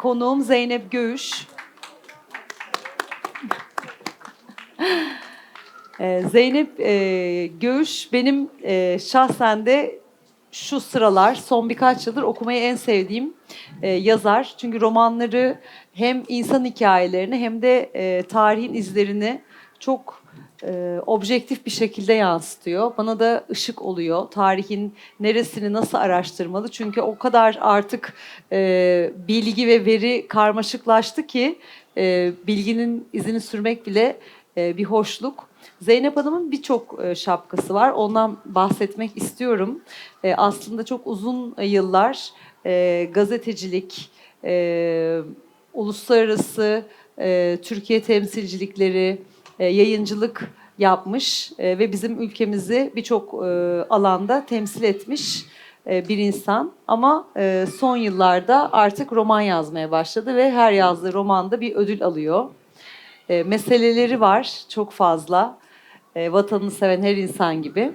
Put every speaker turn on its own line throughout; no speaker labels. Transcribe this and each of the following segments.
konuğum Zeynep Göğüş. Ee, Zeynep e, Göğüş benim e, şahsen de şu sıralar son birkaç yıldır okumayı en sevdiğim e, yazar. Çünkü romanları hem insan hikayelerini hem de e, tarihin izlerini çok e, objektif bir şekilde yansıtıyor. Bana da ışık oluyor. Tarihin neresini nasıl araştırmalı? Çünkü o kadar artık e, bilgi ve veri karmaşıklaştı ki e, bilginin izini sürmek bile e, bir hoşluk. Zeynep Hanım'ın birçok e, şapkası var. Ondan bahsetmek istiyorum. E, aslında çok uzun yıllar e, gazetecilik, uluslararası Türkiye temsilcilikleri, yayıncılık yapmış e, ve bizim ülkemizi birçok e, alanda temsil etmiş e, bir insan. Ama e, son yıllarda artık roman yazmaya başladı ve her yazdığı romanda bir ödül alıyor. E, meseleleri var çok fazla. E, vatanını seven her insan gibi.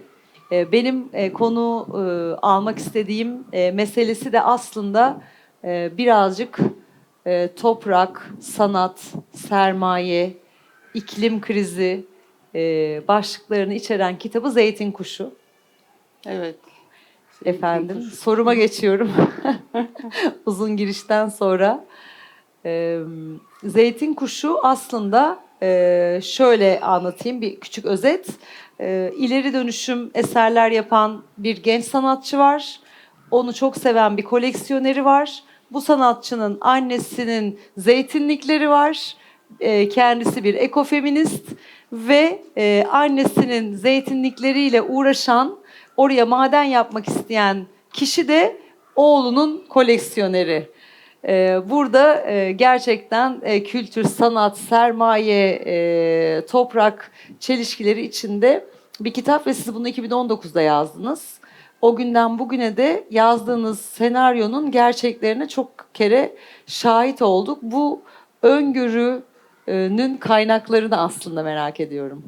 E, benim e, konu e, almak istediğim e, meselesi de aslında e, birazcık e, toprak, sanat, sermaye, iklim krizi e, başlıklarını içeren kitabı Zeytin Kuşu.
Evet.
Efendim, soruma geçiyorum. Uzun girişten sonra. Ee, Zeytin Kuşu aslında e, şöyle anlatayım bir küçük özet. Ee, ileri dönüşüm eserler yapan bir genç sanatçı var. Onu çok seven bir koleksiyoneri var. Bu sanatçının annesinin zeytinlikleri var. Ee, kendisi bir ekofeminist ve e, annesinin zeytinlikleriyle uğraşan, oraya maden yapmak isteyen kişi de oğlunun koleksiyoneri. Ee, Burada e, gerçekten e, kültür, sanat, sermaye, e, toprak çelişkileri içinde bir kitap ve siz bunu 2019'da yazdınız. O günden bugüne de yazdığınız senaryonun gerçeklerine çok kere şahit olduk. Bu öngörünün kaynaklarını aslında merak ediyorum.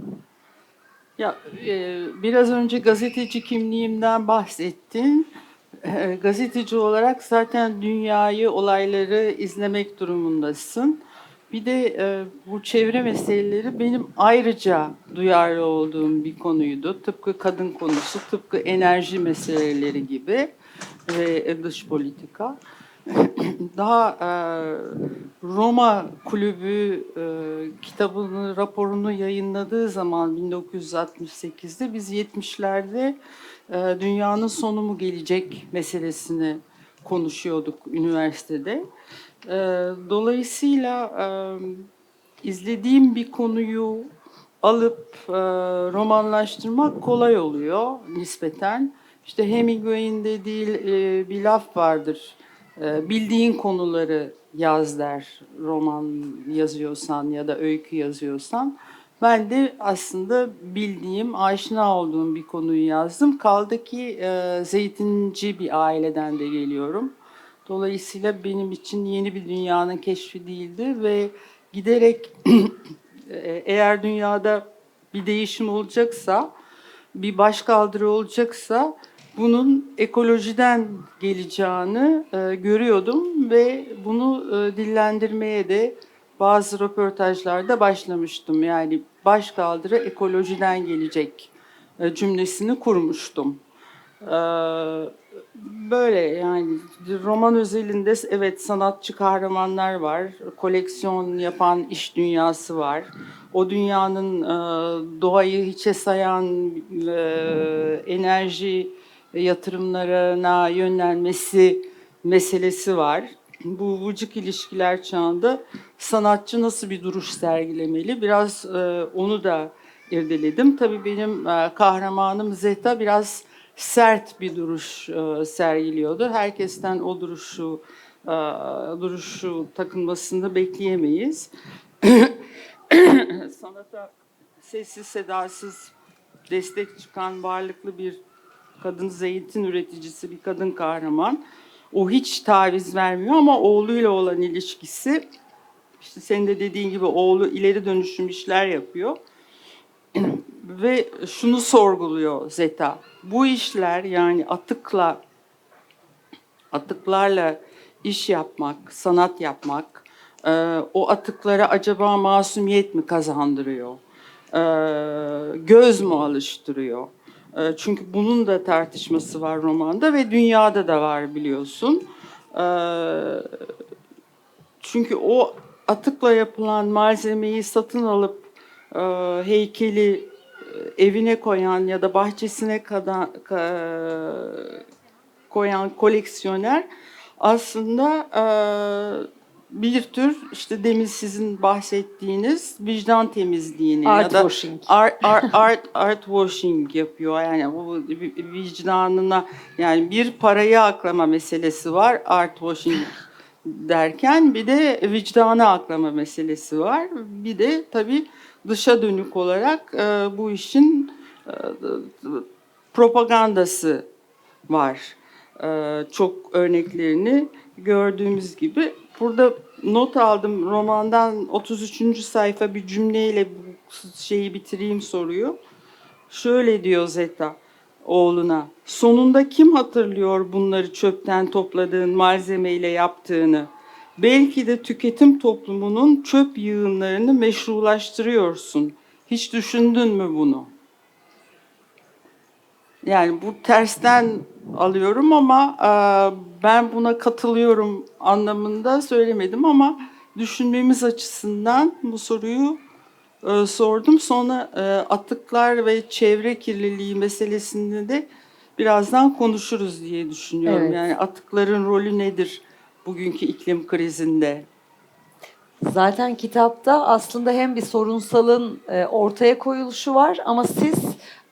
Ya e, biraz önce gazeteci kimliğimden bahsettin. E, gazeteci olarak zaten dünyayı, olayları izlemek durumundasın. Bir de e, bu çevre meseleleri benim ayrıca duyarlı olduğum bir konuydu. Tıpkı kadın konusu, tıpkı enerji meseleleri gibi ve dış politika. Daha e, Roma Kulübü e, kitabını, raporunu yayınladığı zaman 1968'de biz 70'lerde e, dünyanın sonu mu gelecek meselesini konuşuyorduk üniversitede. E, dolayısıyla e, izlediğim bir konuyu alıp e, romanlaştırmak kolay oluyor nispeten. İşte Hemingway'in dediği e, bir laf vardır. E, bildiğin konuları yaz der roman yazıyorsan ya da öykü yazıyorsan. Ben de aslında bildiğim, aşina olduğum bir konuyu yazdım. Kaldı ki e, zeytinci bir aileden de geliyorum. Dolayısıyla benim için yeni bir dünyanın keşfi değildi ve giderek e, eğer dünyada bir değişim olacaksa, bir başkaldırı olacaksa bunun ekolojiden geleceğini e, görüyordum ve bunu e, dillendirmeye de bazı röportajlarda başlamıştım. Yani başkaldırı ekolojiden gelecek e, cümlesini kurmuştum. E, böyle yani roman özelinde evet sanatçı kahramanlar var, koleksiyon yapan iş dünyası var. O dünyanın e, doğayı hiçe sayan e, enerji yatırımlarına yönlenmesi meselesi var. Bu vıcık ilişkiler çağında sanatçı nasıl bir duruş sergilemeli? Biraz e, onu da irdeledim. Tabii benim e, kahramanım Zeta biraz sert bir duruş e, sergiliyordu. Herkesten o duruşu e, duruşu takınmasını bekleyemeyiz. Sanata sessiz sedasız destek çıkan varlıklı bir kadın zeytin üreticisi bir kadın kahraman. O hiç taviz vermiyor ama oğluyla olan ilişkisi işte senin de dediğin gibi oğlu ileri dönüşüm işler yapıyor. Ve şunu sorguluyor Zeta. Bu işler yani atıkla atıklarla iş yapmak, sanat yapmak, e, o atıklara acaba masumiyet mi kazandırıyor? E, göz mü alıştırıyor? E, çünkü bunun da tartışması var romanda ve dünyada da var biliyorsun. E, çünkü o atıkla yapılan malzemeyi satın alıp e, heykeli e, evine koyan ya da bahçesine koyan koleksiyoner aslında e, bir tür işte demin sizin bahsettiğiniz vicdan temizliğini
Art
ya da
washing.
art, art, art, art washing yapıyor. Yani bu vi- vicdanına yani bir parayı aklama meselesi var art washing derken bir de vicdanı aklama meselesi var. Bir de tabii dışa dönük olarak e, bu işin e, propagandası var. E, çok örneklerini gördüğümüz gibi. Burada not aldım romandan 33. sayfa bir cümleyle bu şeyi bitireyim soruyu. Şöyle diyor Zeta oğluna. Sonunda kim hatırlıyor bunları çöpten topladığın malzemeyle yaptığını? Belki de tüketim toplumunun çöp yığınlarını meşrulaştırıyorsun. Hiç düşündün mü bunu? Yani bu tersten alıyorum ama e, ben buna katılıyorum anlamında söylemedim ama düşünmemiz açısından bu soruyu e, sordum. Sonra e, atıklar ve çevre kirliliği meselesini de birazdan konuşuruz diye düşünüyorum.
Evet.
Yani atıkların rolü nedir bugünkü iklim krizinde?
Zaten kitapta aslında hem bir sorunsalın e, ortaya koyuluşu var ama siz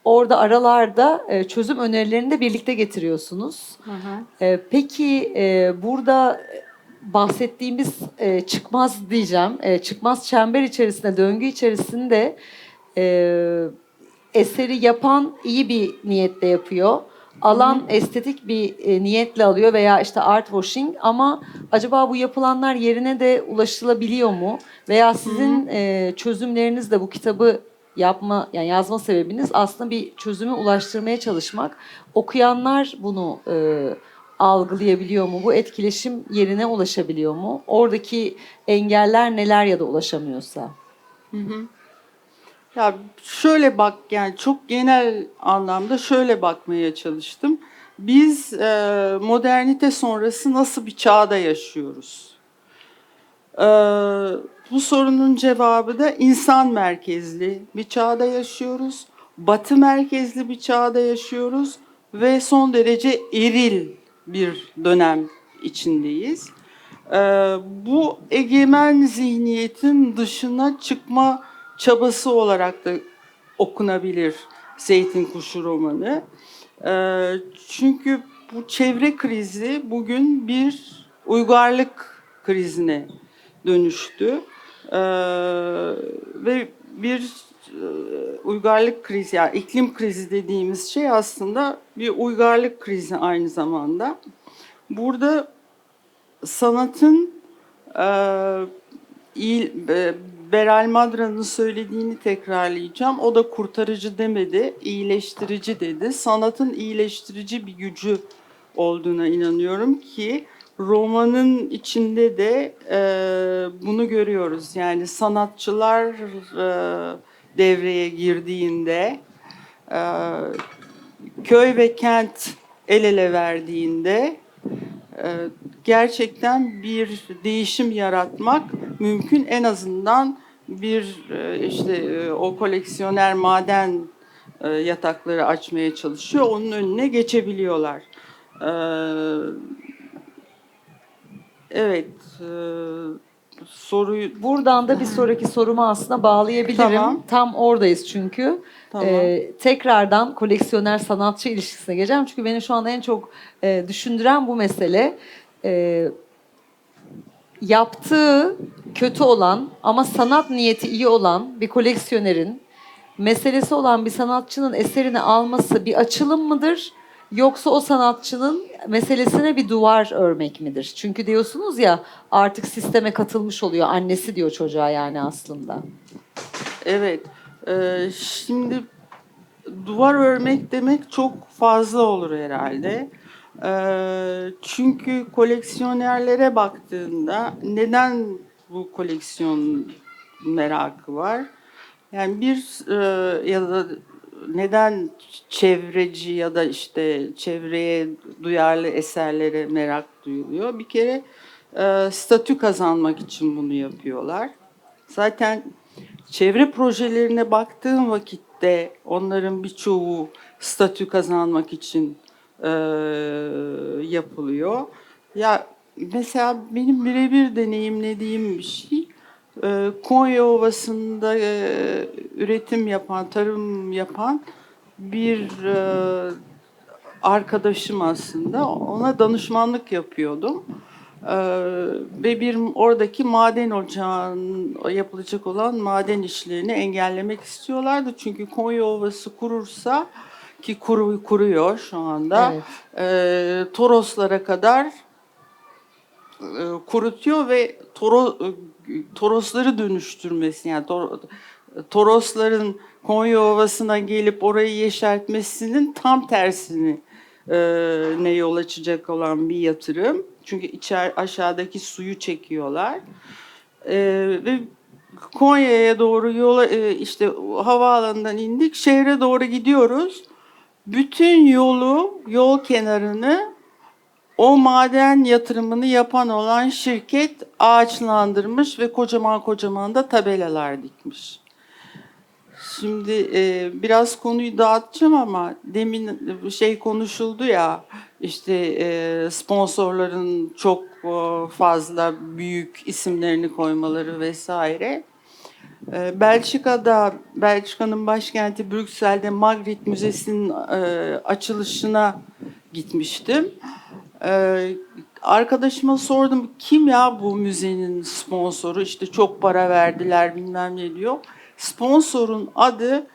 orada aralarda e, çözüm önerilerini de birlikte getiriyorsunuz. E, peki e, burada bahsettiğimiz e, çıkmaz diyeceğim, e, çıkmaz çember içerisinde, döngü içerisinde e, eseri yapan iyi bir niyetle yapıyor. Alan estetik bir e, niyetle alıyor veya işte art washing ama acaba bu yapılanlar yerine de ulaşılabiliyor mu? Veya sizin e, çözümleriniz de bu kitabı yapma yani yazma sebebiniz aslında bir çözüme ulaştırmaya çalışmak. Okuyanlar bunu e, algılayabiliyor mu? Bu etkileşim yerine ulaşabiliyor mu? Oradaki engeller neler ya da ulaşamıyorsa?
Ya şöyle bak yani çok genel anlamda şöyle bakmaya çalıştım. Biz e, modernite sonrası nasıl bir çağda yaşıyoruz? E, bu sorunun cevabı da insan merkezli bir çağda yaşıyoruz. Batı merkezli bir çağda yaşıyoruz ve son derece eril bir dönem içindeyiz. E, bu egemen zihniyetin dışına çıkma çabası olarak da okunabilir Zeytin Kuşu romanı. Ee, çünkü bu çevre krizi bugün bir uygarlık krizine dönüştü. Ee, ve bir e, uygarlık krizi, yani iklim krizi dediğimiz şey aslında bir uygarlık krizi aynı zamanda. Burada sanatın e, e, Beral Madra'nın söylediğini tekrarlayacağım. O da kurtarıcı demedi, iyileştirici dedi. Sanatın iyileştirici bir gücü olduğuna inanıyorum ki romanın içinde de e, bunu görüyoruz. Yani sanatçılar e, devreye girdiğinde, e, köy ve kent el ele verdiğinde e, gerçekten bir değişim yaratmak mümkün. En azından bir e, işte e, o koleksiyoner maden e, yatakları açmaya çalışıyor. Onun önüne geçebiliyorlar. E, Evet. e, Soruyu
Buradan da bir sonraki soruma aslında bağlayabilirim.
Tamam.
Tam oradayız çünkü.
Tamam.
Ee, tekrardan koleksiyoner sanatçı ilişkisine geleceğim. Çünkü beni şu anda en çok e, düşündüren bu mesele. Ee, yaptığı kötü olan ama sanat niyeti iyi olan bir koleksiyonerin meselesi olan bir sanatçının eserini alması bir açılım mıdır? Yoksa o sanatçının meselesine bir duvar örmek midir? Çünkü diyorsunuz ya artık sisteme katılmış oluyor. Annesi diyor çocuğa yani aslında.
Evet. Ee, şimdi duvar örmek demek çok fazla olur herhalde. Ee, çünkü koleksiyonerlere baktığında neden bu koleksiyon merakı var? Yani bir e, ya da neden çevreci ya da işte çevreye duyarlı eserlere merak duyuluyor? Bir kere e, statü kazanmak için bunu yapıyorlar. Zaten çevre projelerine baktığım vakitte onların birçoğu statü kazanmak için e, yapılıyor. Ya mesela benim birebir deneyimlediğim bir şey Konya Ovası'nda e, üretim yapan, tarım yapan bir e, arkadaşım aslında. Ona danışmanlık yapıyordum. Ee, ve bir oradaki maden ocağının yapılacak olan maden işlerini engellemek istiyorlardı. Çünkü Konya Ovası kurursa ki kuru, kuruyor şu anda.
Evet.
e, Toroslara kadar kurutuyor ve toro, e, torosları dönüştürmesi yani tor- torosların Konya Ovası'na gelip orayı yeşertmesinin tam tersini e, ne yol açacak olan bir yatırım. Çünkü içer aşağıdaki suyu çekiyorlar. E, ve Konya'ya doğru yola e, işte havaalanından indik. Şehre doğru gidiyoruz. Bütün yolu, yol kenarını o maden yatırımını yapan olan şirket ağaçlandırmış ve kocaman kocaman da tabelalar dikmiş. Şimdi e, biraz konuyu dağıtacağım ama demin şey konuşuldu ya işte e, sponsorların çok e, fazla büyük isimlerini koymaları vesaire. E, Belçika'da, Belçika'nın başkenti Brüksel'de Magritte Müzesi'nin e, açılışına gitmiştim. E, arkadaşıma sordum kim ya bu müzenin sponsoru işte çok para verdiler bilmem ne diyor. Sponsorun adı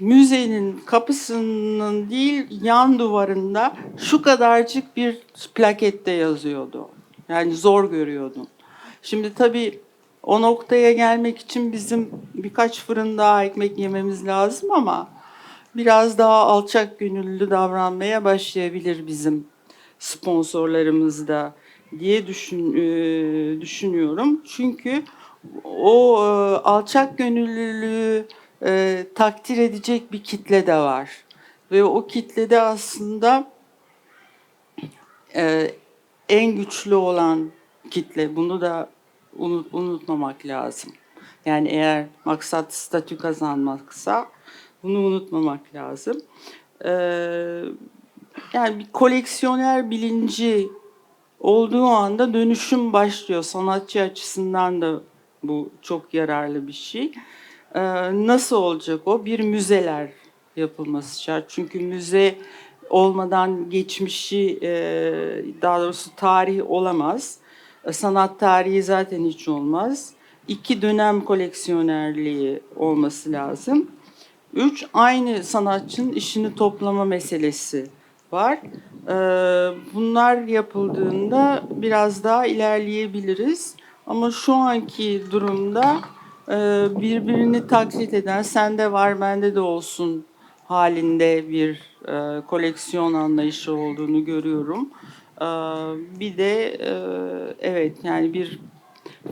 müzenin kapısının değil yan duvarında şu kadarcık bir plakette yazıyordu. Yani zor görüyordum. Şimdi tabii o noktaya gelmek için bizim birkaç fırın daha ekmek yememiz lazım ama biraz daha alçak gönüllü davranmaya başlayabilir bizim sponsorlarımız da diye düşün, e, düşünüyorum. Çünkü o e, alçak gönüllülüğü e, takdir edecek bir kitle de var. Ve o kitlede aslında e, en güçlü olan kitle. Bunu da unut, unutmamak lazım. Yani eğer maksat statü kazanmaksa bunu unutmamak lazım. Ee, yani bir koleksiyoner bilinci olduğu anda dönüşüm başlıyor. Sanatçı açısından da bu çok yararlı bir şey. Ee, nasıl olacak o? Bir müzeler yapılması şart. Çünkü müze olmadan geçmişi, e, daha doğrusu tarih olamaz. E, Sanat tarihi zaten hiç olmaz. İki dönem koleksiyonerliği olması lazım. Üç, aynı sanatçının işini toplama meselesi var. Ee, Bunlar yapıldığında biraz daha ilerleyebiliriz. Ama şu anki durumda e, birbirini taklit eden, sende var bende de olsun halinde bir e, koleksiyon anlayışı olduğunu görüyorum. Ee, Bir de e, evet yani bir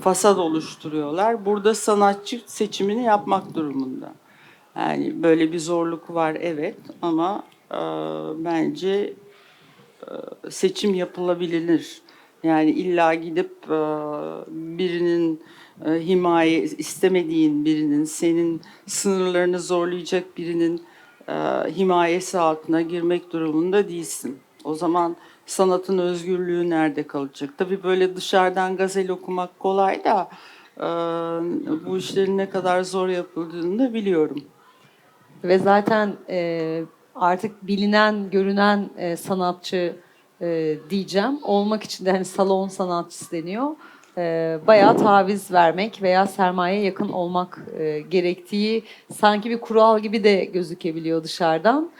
fasad oluşturuyorlar. Burada sanatçı seçimini yapmak durumunda. Yani böyle bir zorluk var evet ama e, bence e, seçim yapılabilir. Yani illa gidip e, birinin e, himaye istemediğin birinin senin sınırlarını zorlayacak birinin himayesi altına girmek durumunda değilsin. O zaman sanatın özgürlüğü nerede kalacak? Tabii böyle dışarıdan gazel okumak kolay da bu işlerin ne kadar zor yapıldığını da biliyorum.
Ve zaten e, artık bilinen, görünen e, sanatçı e, diyeceğim. Olmak için de hani salon sanatçısı deniyor. E, bayağı taviz vermek veya sermaye yakın olmak e, gerektiği sanki bir kural gibi de gözükebiliyor dışarıdan.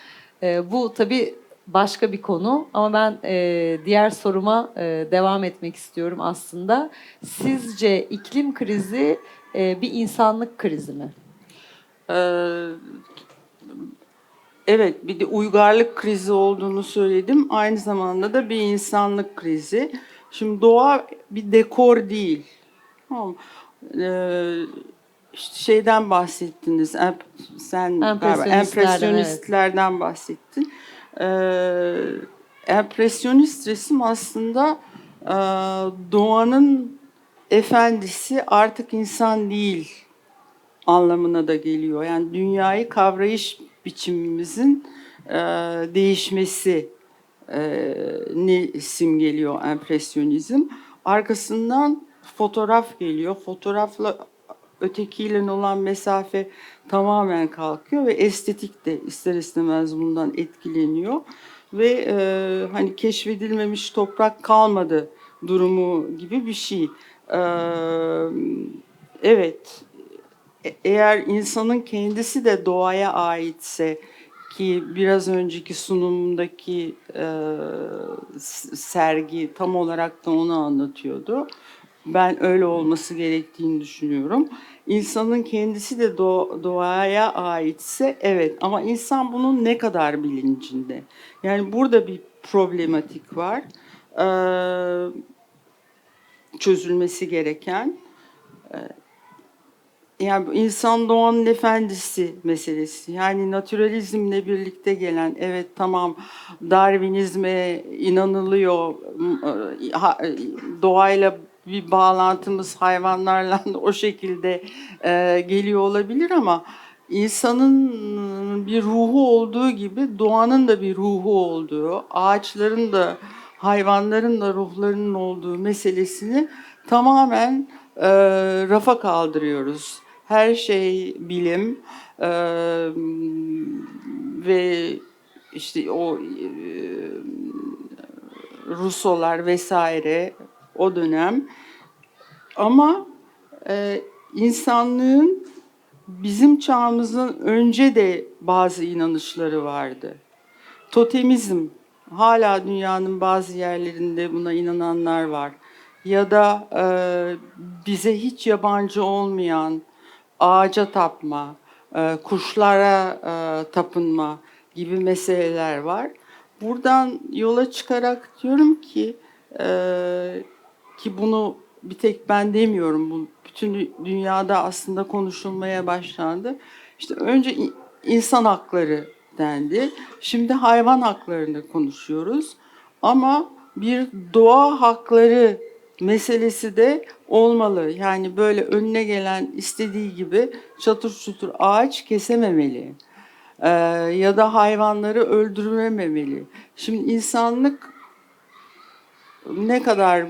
E, bu tabii başka bir konu ama ben e, diğer soruma e, devam etmek istiyorum aslında. Sizce iklim krizi e, bir insanlık krizi mi?
Ee, Evet, bir de uygarlık krizi olduğunu söyledim. Aynı zamanda da bir insanlık krizi. Şimdi doğa bir dekor değil. Tamam. Ee, işte şeyden bahsettiniz. Sen galiba
Empresyonistlerden,
empresyonistlerden bahsettin. Ee, empresyonist resim aslında e, doğanın efendisi artık insan değil anlamına da geliyor. Yani dünyayı kavrayış biçimimizin e, değişmesi e, ni simgeliyor empresyonizm. Arkasından fotoğraf geliyor. Fotoğrafla ötekiyle olan mesafe tamamen kalkıyor ve estetik de ister istemez bundan etkileniyor ve e, hani keşfedilmemiş toprak kalmadı durumu gibi bir şey. E, evet, eğer insanın kendisi de doğaya aitse ki biraz önceki sunumdaki e, sergi tam olarak da onu anlatıyordu. Ben öyle olması gerektiğini düşünüyorum. İnsanın kendisi de do- doğaya aitse evet ama insan bunun ne kadar bilincinde? Yani burada bir problematik var. Ee, çözülmesi gereken. Yani insan doğanın efendisi meselesi. Yani naturalizmle birlikte gelen, evet tamam Darwinizme inanılıyor, e, e, doğayla bir bağlantımız hayvanlarla o şekilde e, geliyor olabilir ama insanın bir ruhu olduğu gibi doğanın da bir ruhu olduğu, ağaçların da hayvanların da ruhlarının olduğu meselesini tamamen e, rafa kaldırıyoruz. Her şey bilim e, ve işte o e, Rusolar vesaire o dönem ama e, insanlığın bizim çağımızdan önce de bazı inanışları vardı. Totemizm hala dünyanın bazı yerlerinde buna inananlar var. Ya da e, bize hiç yabancı olmayan ağaca tapma, e, kuşlara e, tapınma gibi meseleler var. Buradan yola çıkarak diyorum ki e, ki bunu bir tek ben demiyorum, bu bütün dü- dünyada aslında konuşulmaya başlandı. İşte önce insan hakları dendi. Şimdi hayvan haklarını konuşuyoruz. Ama bir doğa hakları meselesi de olmalı. Yani böyle önüne gelen istediği gibi çatır çutur ağaç kesememeli. Ee, ya da hayvanları öldürmemeli. Şimdi insanlık ne kadar e,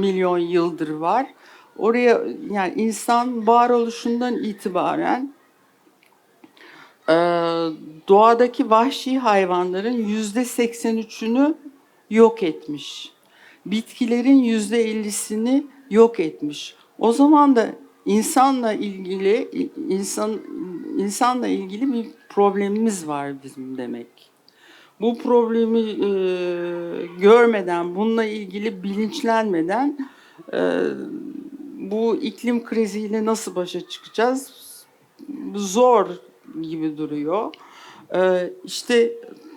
milyon yıldır var. Oraya yani insan varoluşundan itibaren e, doğadaki vahşi hayvanların yüzde 83'ünü yok etmiş. Bitkilerin yüzde 50'sini yok etmiş. O zaman da insanla ilgili insan insanla ilgili bir problemimiz var bizim demek bu problemi e, görmeden, bununla ilgili bilinçlenmeden e, bu iklim kriziyle nasıl başa çıkacağız? Zor gibi duruyor. E, işte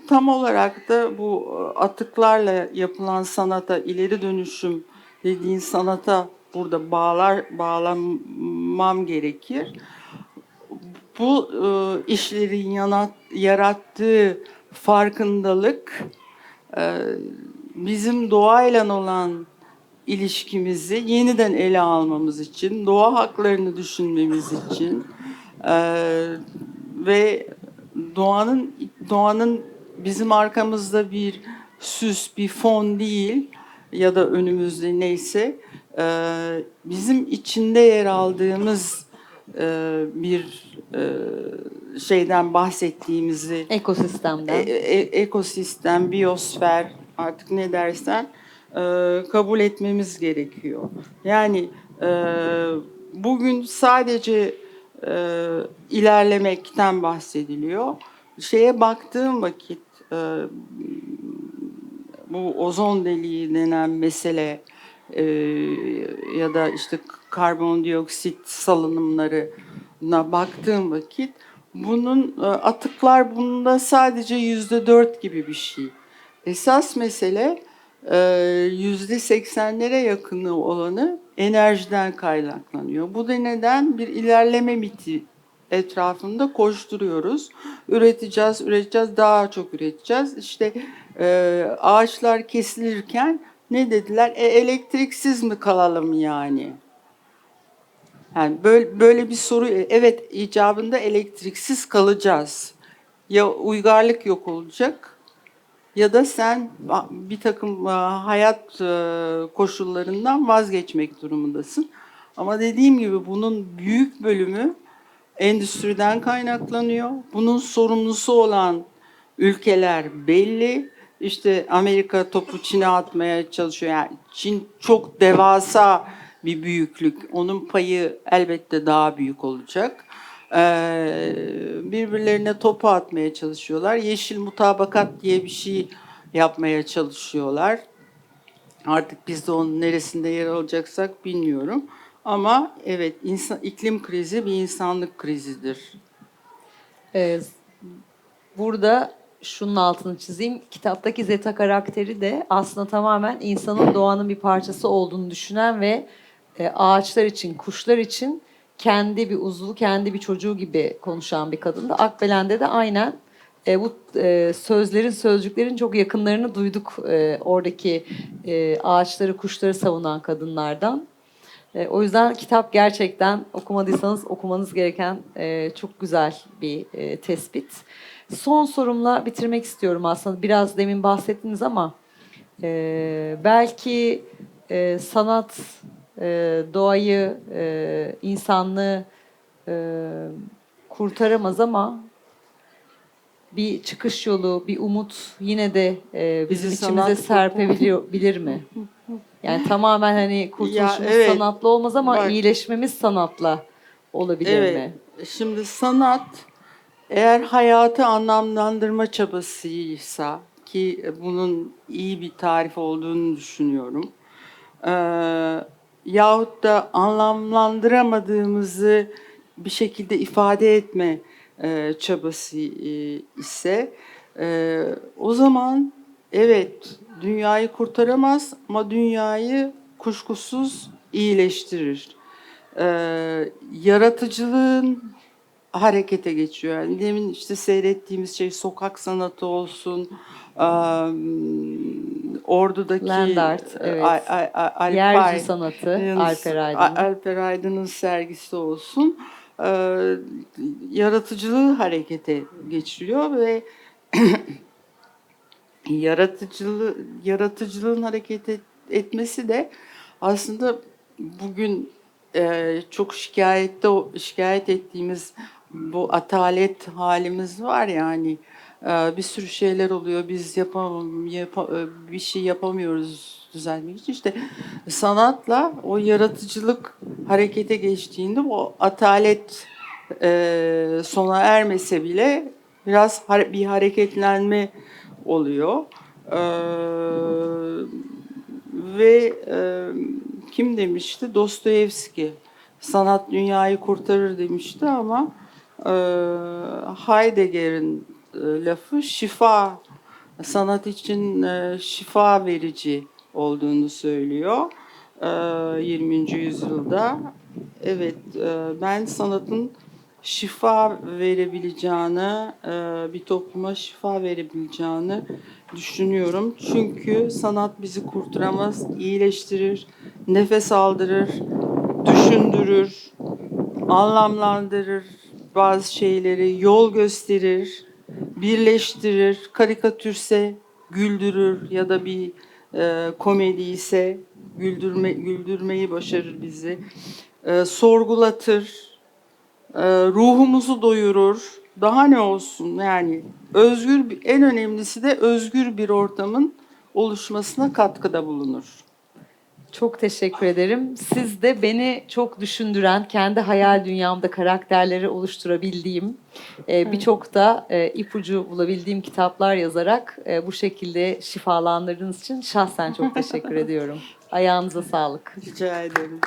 tam olarak da bu atıklarla yapılan sanata, ileri dönüşüm dediğin sanata burada bağlar bağlamam gerekir. Bu e, işlerin yanat, yarattığı farkındalık e, bizim doğayla olan ilişkimizi yeniden ele almamız için, doğa haklarını düşünmemiz için e, ve doğanın doğanın bizim arkamızda bir süs, bir fon değil ya da önümüzde neyse e, bizim içinde yer aldığımız e, bir e, şeyden bahsettiğimizi
Ekosistemden.
e- e- ekosistem, biyosfer artık ne dersen kabul etmemiz gerekiyor. Yani bugün sadece ilerlemekten bahsediliyor. Şeye baktığım vakit bu ozon deliği denen mesele e, ya da işte karbondioksit salınımlarına baktığım vakit bunun e, atıklar bunda sadece yüzde dört gibi bir şey. Esas mesele e, yüzde seksenlere yakını olanı enerjiden kaynaklanıyor. Bu da neden bir ilerleme miti etrafında koşturuyoruz. Üreteceğiz, üreteceğiz, daha çok üreteceğiz. İşte e, ağaçlar kesilirken ne dediler? E, elektriksiz mi kalalım yani? Yani böyle, böyle bir soru, evet icabında elektriksiz kalacağız. Ya uygarlık yok olacak ya da sen bir takım e, hayat e, koşullarından vazgeçmek durumundasın. Ama dediğim gibi bunun büyük bölümü endüstriden kaynaklanıyor. Bunun sorumlusu olan ülkeler belli. İşte Amerika topu Çin'e atmaya çalışıyor. Yani Çin çok devasa bir büyüklük. Onun payı elbette daha büyük olacak. Ee, birbirlerine topu atmaya çalışıyorlar. Yeşil mutabakat diye bir şey yapmaya çalışıyorlar. Artık biz de onun neresinde yer alacaksak bilmiyorum. Ama evet insan, iklim krizi bir insanlık krizidir.
Ee, burada şunun altını çizeyim. Kitaptaki Zeta karakteri de aslında tamamen insanın doğanın bir parçası olduğunu düşünen ve e, ağaçlar için, kuşlar için kendi bir uzvu, kendi bir çocuğu gibi konuşan bir kadındı. Akbelen'de de aynen e, bu e, sözlerin, sözcüklerin çok yakınlarını duyduk e, oradaki e, ağaçları, kuşları savunan kadınlardan. E, o yüzden kitap gerçekten okumadıysanız okumanız gereken e, çok güzel bir e, tespit. Son sorumla bitirmek istiyorum aslında. Biraz demin bahsettiniz ama e, belki e, sanat e, doğayı, e, insanlığı e, kurtaramaz ama bir çıkış yolu, bir umut yine de e, bizim
Bizi
içimize serpebiliyor bilir mi? Yani tamamen hani kurtuluşumuz
evet.
sanatla olmaz ama
Bak.
iyileşmemiz sanatla olabilir
Evet.
mi?
Şimdi sanat eğer hayatı anlamlandırma çabasıysa ki bunun iyi bir tarif olduğunu düşünüyorum. Ee, yahut da anlamlandıramadığımızı bir şekilde ifade etme e, çabası e, ise e, o zaman evet dünyayı kurtaramaz ama dünyayı kuşkusuz iyileştirir. Ee, yaratıcılığın harekete geçiyor. Yani demin işte seyrettiğimiz şey sokak sanatı olsun, um, Ordu'daki
Land art,
e,
evet.
Alpay-
Yeryüzü sanatı, Alper
A-
Aydın'ın.
Alper Aydın'ın sergisi olsun. Ee, yaratıcılığı harekete geçiriyor ve yaratıcılığı yaratıcılığın hareket et- etmesi de aslında bugün e, çok şikayette şikayet ettiğimiz bu atalet halimiz var ya hani e, bir sürü şeyler oluyor. Biz yapamam yapa- e, bir şey yapamıyoruz düzeltmek için. İşte sanatla o yaratıcılık harekete geçtiğinde o atalet e, sona ermese bile biraz bir hareketlenme oluyor. Ee, ve e, kim demişti? Dostoyevski. Sanat dünyayı kurtarır demişti ama e, Heidegger'in e, lafı şifa, sanat için e, şifa verici olduğunu söylüyor. E, 20. yüzyılda. Evet, e, ben sanatın şifa verebileceğini, e, bir topluma şifa verebileceğini düşünüyorum. Çünkü sanat bizi kurtaramaz, iyileştirir, nefes aldırır, düşündürür, anlamlandırır bazı şeyleri, yol gösterir, birleştirir, karikatürse güldürür ya da bir e, komedi ise güldürme, güldürmeyi başarır bizi, E, sorgulatır, ruhumuzu doyurur. Daha ne olsun yani özgür en önemlisi de özgür bir ortamın oluşmasına katkıda bulunur.
Çok teşekkür ederim. Siz de beni çok düşündüren, kendi hayal dünyamda karakterleri oluşturabildiğim, e, birçok da e, ipucu bulabildiğim kitaplar yazarak e, bu şekilde şifalandırdığınız için şahsen çok teşekkür ediyorum. Ayağınıza sağlık.
Rica ederim.